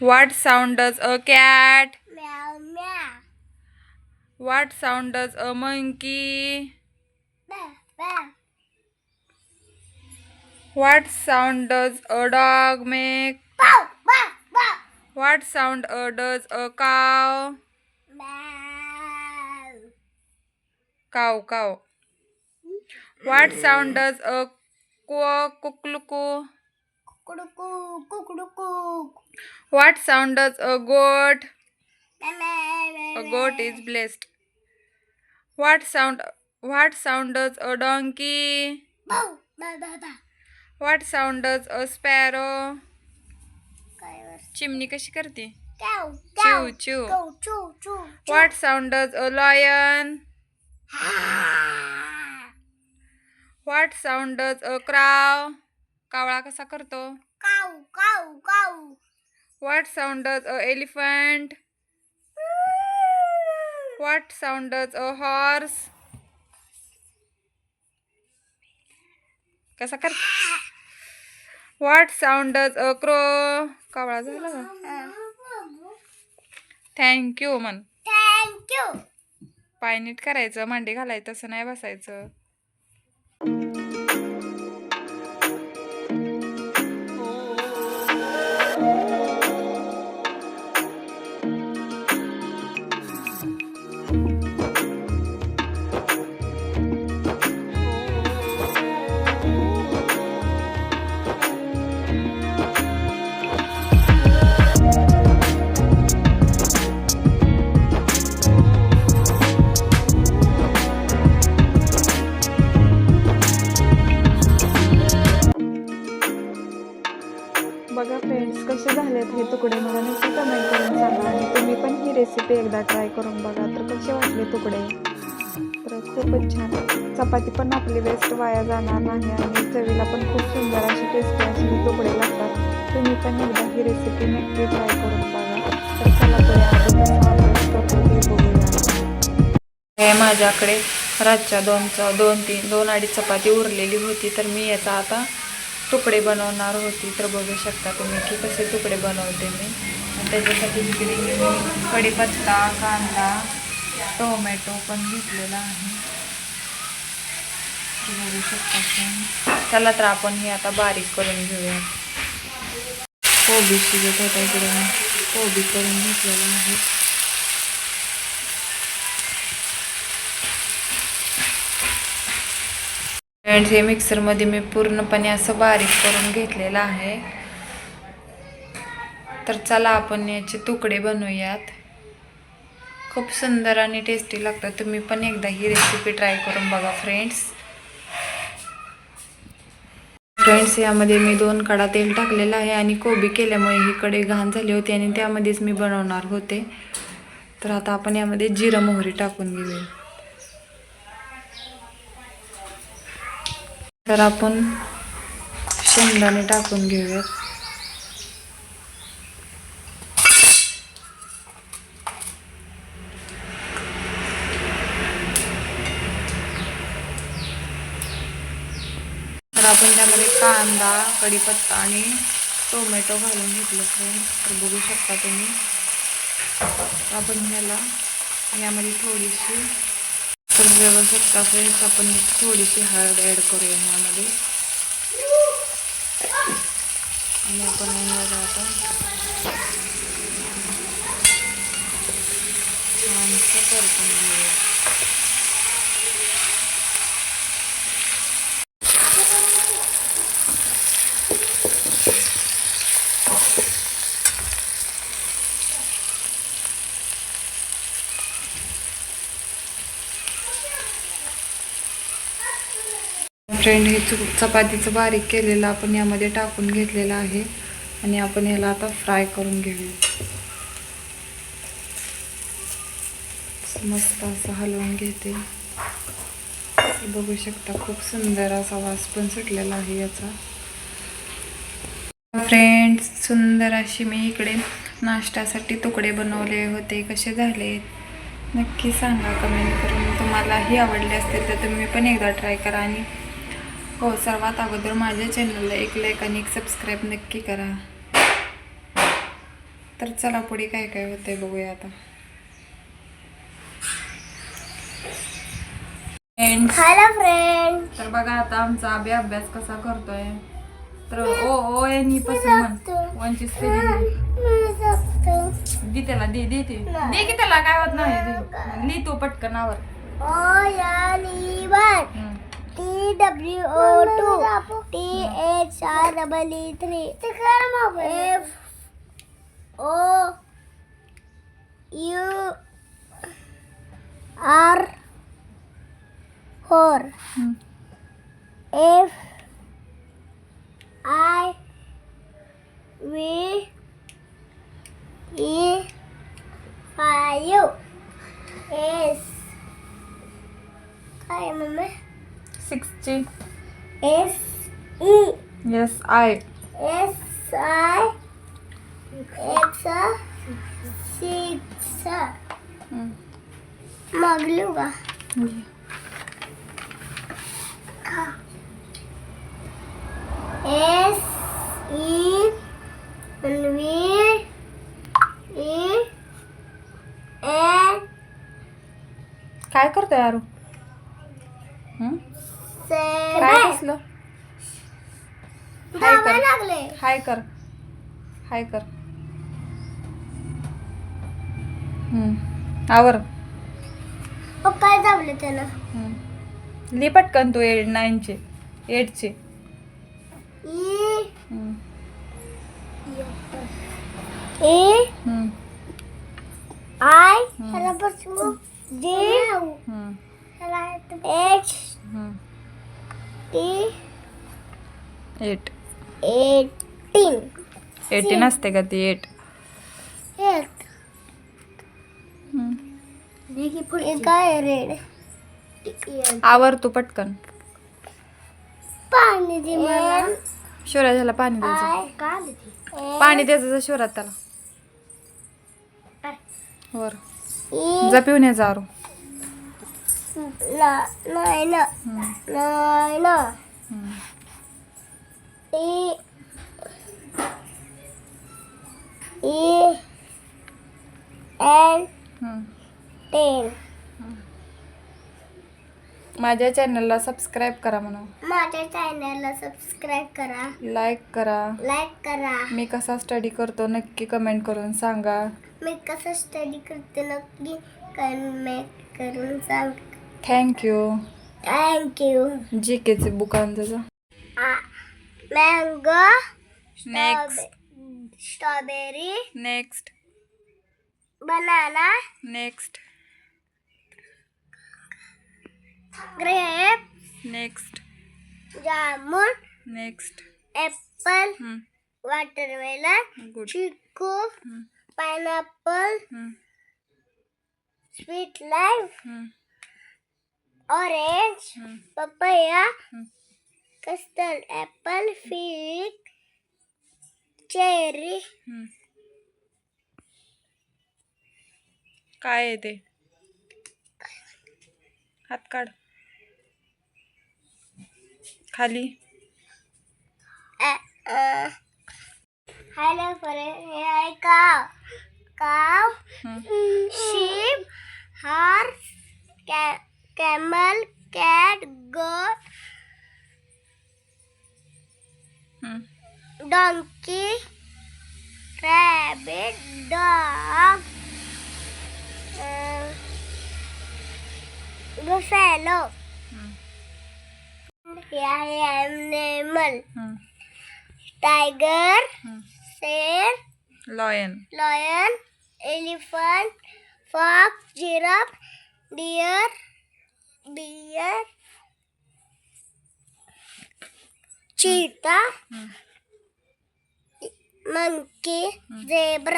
What sound does a cat? Meow meow. What sound does a monkey? Bah bah. What sound does a dog make? Bow bow bow. What sound does a cow? Meow. Cow, cow. What sound does a quack, kuckluku? Kukuruku kukuruku. What sound does a goat? A goat is blessed. What sound what sound does a donkey? Bow bah bah bah. What sound does a sparrow? चिमणी कशी करते Cow Chew, cow. chew. Go chew chew. chew. What sound does a कावळा कसा करतो? What sound does a elephant what sound a horse कसा कर what sound a crow कावळा झाला थँक्यू मन थँक्यू पाय नीट करायचं मांडी घालायचं असं नाही बसायचं. एकदा ट्राय करून बघा. तर कसे वाटले तुकडे? तर खूपच छान. चपाती पण आपली वेस्ट वाया जाणार नाही आणि चवीला पण खूप सुंदर अशी टेस्टी अशी हे तुकडे लागतात. तुम्ही पण एकदा ही रेसिपी नक्की ट्राय करून बघा. तर चला बघूया. हे माझ्याकडे रातच्या दोनचा दोन तीन दोन अडीच चपाती उरलेली होती. तर मी याचा आता तुकडे बनवणार होती. तर बघू शकता तुम्ही की कसे तुकडे बनवते मी. त्याच्यासाठी तिकडे मी कढीपत्ता कांदा टोमॅटो पण घेतलेला आहे. बघू शकता चला तर आपण हे आता बारीक करून घेऊया. कोबी शिजत होता इकडे मी कोबी करून घेतलेला आहे. फ्रेंड्स हे मिक्सरमध्ये मी पूर्णपणे असं बारीक करून घेतलेलं आहे. तर चला आपण याचे तुकडे बनवूयात. खूप सुंदर आणि टेस्टी लागतात. तुम्ही पण एकदा ही रेसिपी ट्राय करून बघा फ्रेंड्स फ्रेंड्स यामध्ये मी दोन कडा तेल टाकलेलं आहे आणि कोबी केल्यामुळे ही कडे घाण झाली होती आणि त्यामध्येच मी बनवणार होते. तर आता आपण यामध्ये जिरं मोहरी टाकून घेऊया. तर आपण शेंगदाणे टाकून घेऊयात तर आपण त्यामध्ये कांदा कढीपत्ता आणि टोमॅटो घालून घेतलं तर बघू शकता तुम्ही. आपण ह्याला यामध्ये थोडीशी तर बघू शकता फ्रेंड्स आपण थोडीशी हळद ॲड करूया ह्यामध्ये. आणि आपण ह्याला आता छानसं परतून घेऊया. फ्रेंड हे चु चपातीचं बारीक केलेलं आपण यामध्ये टाकून घेतलेलं आहे. आणि आपण याला आता फ्राय करून घेऊया. मस्त असं हलवून घेते. बघू शकता खूप सुंदर असा वास पण सुटलेला आहे याचा. फ्रेंड्स सुंदर अशी मी इकडे नाश्त्यासाठी तुकडे बनवले होते. कसे झाले? नक्की सांगा कमेंट करून. तुम्हालाही आवडले असतील तर तुम्ही पण एकदा ट्राय करा. आणि हो सर्वात अगोदर माझ्या चॅनलला एक लाईक आणि एक सबस्क्राईब नक्की करा. तर चला पुढे काय काय होतंय बघूया आता. फ्रेंड तर बघा आता आमचा अभि अभ्यास कसा करतोय. तर ओ ओ एनपासून स्पेलिंग दे त्याला दे दे ते. दे की त्याला काय होत नाही. लिह तू पटकन T W O two. T H R W E three. F O U R four. F I V E five. S. Hi, काय mummy सिक्सची S E yes I S I X six हम्म. मग लिहू का S E V E N काय करतोय यारू हम्म? काय कसलं हाय कर. हाय कर. हाय कर. आवर. काय दाबले त्यानं हम्म. लिह पटकन तू एट नाईनचे एटचे. ए. आय. ह्याला डी हम्म. H eight. एटीन. एटीन असते का ती? एट. काय रेड आवर तू पटकन. पाणी दे मला. शिवराज ह्याला पाणी द्यायचं पाणी द्यायचं जा शिवराज त्याला. वर. जा पिऊन ये जा आरू. नाही ना हम्म. नाही ना हम्म. E E N हम्म. टेन माझ्या चॅनलला सबस्क्राईब करा म्हणून माझ्या चॅनलला सबस्क्राईब करा लाईक करा लाईक करा मी कसा स्टडी करतो नक्की कमेंट करून सांगा मी कसं स्टडी करते नक्की कमेंट करून सांग थँक्यू थँक्यू जी केचे book आणतं mango next strawberry next banana next grape next jamun next apple hmm. Watermelon good chikoo hmm. Pineapple हम्म. Sweet life orange papaya custard apple fig cherry काय दे हाथ काढ. खाली. हेलो फरे काव. काव. हम्म. शीप हार camel, cat, goat, hmm. donkey, rabbit, dog, uh, buffalo. Hmm. Yeah, I am animal. Hmm. Tiger, hmm. Lion, lion, elephant, fox, giraffe, deer, deer cheetah monkey zebra